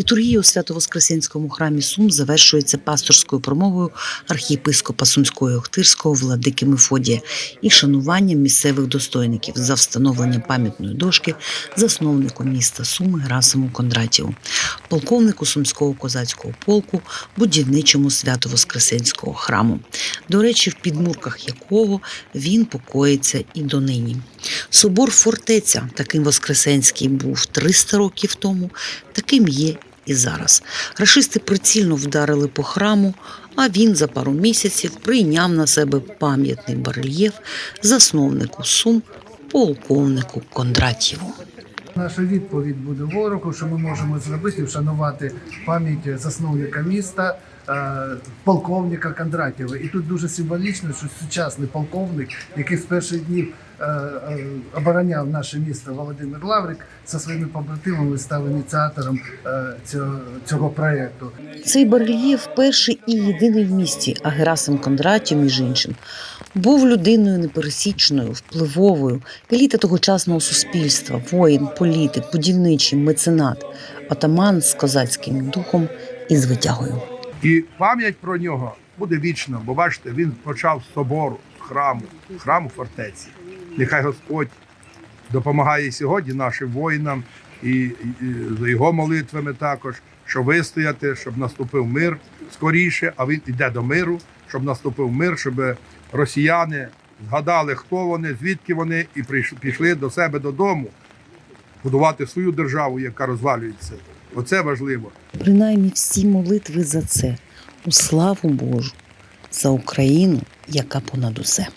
Літургія у Свято-Воскресенському храмі Сум завершується пасторською промовою архієпископа Сумського Охтирського владики Мефодія і шануванням місцевих достойників за встановлення пам'ятної дошки засновнику міста Суми Герасиму Кондратіву, полковнику Сумського козацького полку, будівничому Свято-Воскресенського храму. До речі, в підмурках якого він покоїться і донині. Собор фортеця, таким Воскресенський був 300 років тому, таким є і зараз. Рашисти прицільно вдарили по храму, а він за пару місяців прийняв на себе пам'ятний барельєф засновнику Сум, полковнику Кондратєву. Наша відповідь буде ворогу, що ми можемо зробити, вшанувати пам'ять засновника міста, е, полковника Кондратєва. І тут дуже символічно, що сучасний полковник, який з перших днів обороняв наше місто Володимир Лаврик, зі своїми побратимами став ініціатором е, цього, цього проєкту. Цей барельєф перший і єдиний в місті, а Герасим Кондратів, між іншим, був людиною непересічною, впливовою, еліта тогочасного суспільства, воїн, політик, будівничий, меценат, отаман з козацьким духом і з витягою. І пам'ять про нього буде вічна, бо бачите, він почав з собору, з храму, храму фортеці. Нехай Господь допомагає сьогодні нашим воїнам і, за його молитвами також, щоб вистояти, щоб наступив мир скоріше, а він йде до миру, щоб наступив мир, щоб росіяни згадали, хто вони, звідки вони, і пішли до себе додому будувати свою державу, яка розвалюється. Оце важливо. Принаймні всі молитви за це у славу Божу, за Україну, яка понад усе.